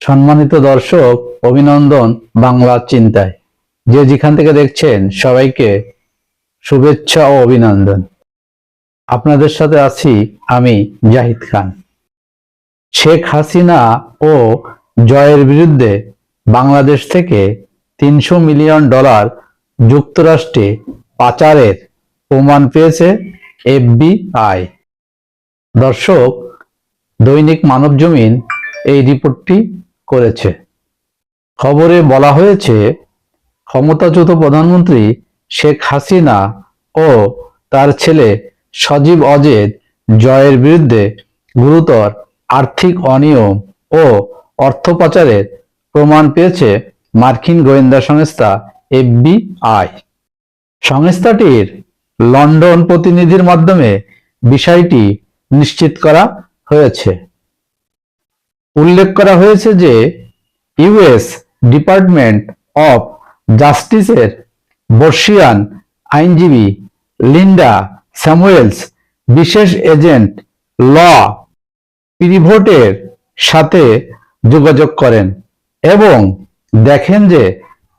সম্মানিত দর্শক, অভিনন্দন বাংলা চিন্তায়। যে যেখান থেকে দেখছেন, সবাইকে শুভেচ্ছা ও অভিনন্দন। আপনাদের সাথে আছি আমি জাহিদ খান। শেখ হাসিনা ও জয়ের বিরুদ্ধে বাংলাদেশ থেকে তিনশো মিলিয়ন ডলার যুক্তরাষ্ট্রে পাচারের প্রমাণ পেয়েছে এফবিআই। দর্শক, দৈনিক মানব জমিন এই রিপোর্টটি করেছে। খবরে বলা হয়েছে, ক্ষমতাচ্যুত প্রধানমন্ত্রী শেখ হাসিনা ও তার ছেলে সজীব অজেদ জয়ের বিরুদ্ধে গুরুতর আর্থিক অনিয়ম ও অর্থ পাচারের প্রমাণ পেয়েছে মার্কিন গোয়েন্দা সংস্থা এফবিআই। সংস্থাটির লন্ডন প্রতিনিধির মাধ্যমে বিষয়টি নিশ্চিত করা হয়েছে। উল্লেখ করা হয়েছে যে ইউএস ডিপার্টমেন্ট অফ জাস্টিসের বর্ষিয়ান আইনজীবী লিন্ডা স্যামুয়েলস, বিশেষ এজেন্ট ল পিরিভোটের সাথে যোগাযোগ করেন এবং দেখেন যে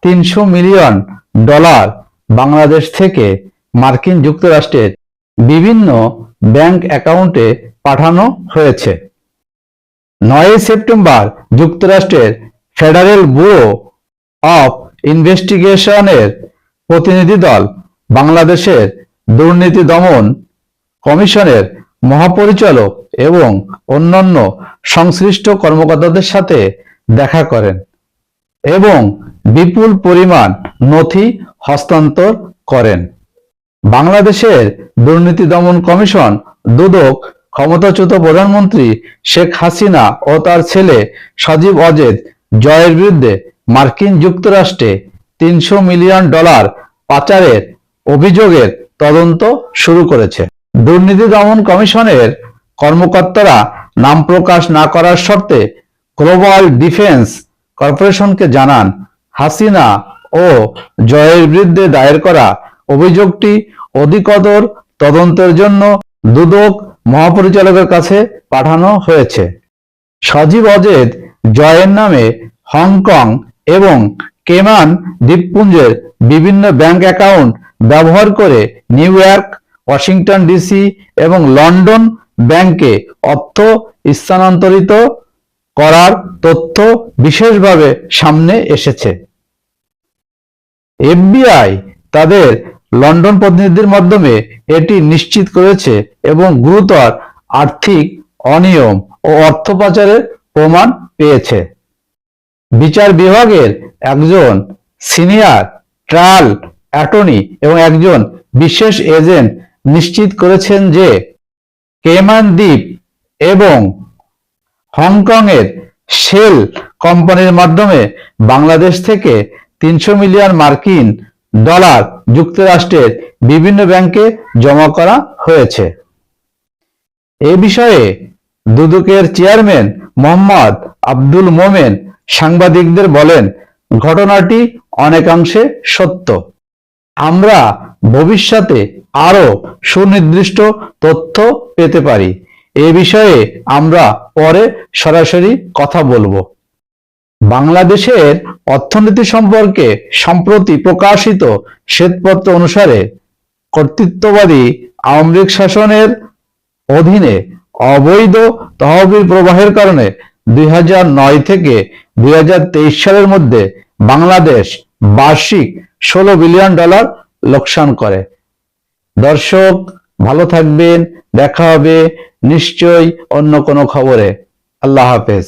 তিনশো মিলিয়ন ডলার বাংলাদেশ থেকে মার্কিন যুক্তরাষ্ট্রের বিভিন্ন ব্যাংক অ্যাকাউন্টে পাঠানো হয়েছে। নয় সেপ্টেম্বর যুক্তরাষ্ট্রের ফেডারেল ব্যুরো অফ ইনভেস্টিগেশনের প্রতিনিধি দল বাংলাদেশের দুর্নীতি দমন কমিশনের মহাপরিচালক এবং অন্যান্য সংশ্লিষ্ট কর্মকর্তাদের সাথে দেখা করেন এবং বিপুল পরিমাণ নথি হস্তান্তর করেন। বাংলাদেশের দুর্নীতি দমন কমিশন দুদক ক্ষমতাচ্যুত প্রধানমন্ত্রী শেখ হাসিনা ও তার ছেলে সজীব অজেদ জয়ের বিরুদ্ধে মার্কিন যুক্তরাষ্ট্রে তিনশো মিলিয়ন ডলার পাচারের অভিযোগের তদন্ত শুরু করেছে। দুর্নীতি দমন কমিশনের কর্মকর্তারা নাম প্রকাশ না করার শর্তে গ্লোবাল ডিফেন্স কর্পোরেশনকে জানান, হাসিনা ও জয়ের বিরুদ্ধে দায়ের করা অভিযোগটি অধিকতর তদন্তের জন্য দুদক মহাপরিচালকের কাছে পাঠানো হয়েছে। সজীব অজেদ জয়ের নামে হংকং এবং কেমান দ্বীপপুঞ্জের বিভিন্ন ব্যাংক অ্যাকাউন্ট ব্যবহার করে নিউ ইয়র্ক, ওয়াশিংটন ডিসি এবং লন্ডন ব্যাংকে অর্থ স্থানান্তরিত করার তথ্য বিশেষভাবে সামনে এসেছে। এফবিআই তাদের লন্ডন প্রতিনিধির মাধ্যমে এটি নিশ্চিত করেছে এবং গুরুতর আর্থিক অনিয়ম ও অর্থ পাচারের প্রমাণ পেয়েছে। বিচার বিভাগের একজন সিনিয়র ট্রায়াল অ্যাটর্নি এবং একজন বিশেষ এজেন্ট নিশ্চিত করেছেন যে কেমান দ্বীপ এবং হংকংয়ের শেল কোম্পানির মাধ্যমে বাংলাদেশ থেকে তিনশো মিলিয়ন মার্কিন ডলার যুক্তরাষ্ট্রের বিভিন্ন ব্যাংকে জমা করা হয়েছে। এ বিষয়ে দুদকের চেয়ারম্যান মোহাম্মদ আব্দুল মোমেন সাংবাদিকদের বলেন, ঘটনাটি অনেকাংশে সত্য। আমরা ভবিষ্যতে আরও সুনির্দিষ্ট তথ্য পেতে পারি। এ বিষয়ে আমরা পরে সরাসরি কথা বলব। বাংলাদেশের অর্থনীতি সম্পর্কে সম্প্রতি প্রকাশিত শ্বেতপত্র অনুসারে কর্তৃত্ববাদী আওয়ামী লীগ শাসনের অধীনে অবৈধ তহবিল প্রবাহের কারণে দুই হাজার নয় থেকে দুই হাজার তেইশ সালের মধ্যে বাংলাদেশ বার্ষিক ষোলো বিলিয়ন ডলার লোকসান করে। দর্শক, ভালো থাকবেন, দেখা হবে নিশ্চয়ই অন্য কোনো খবরে। আল্লাহ হাফেজ।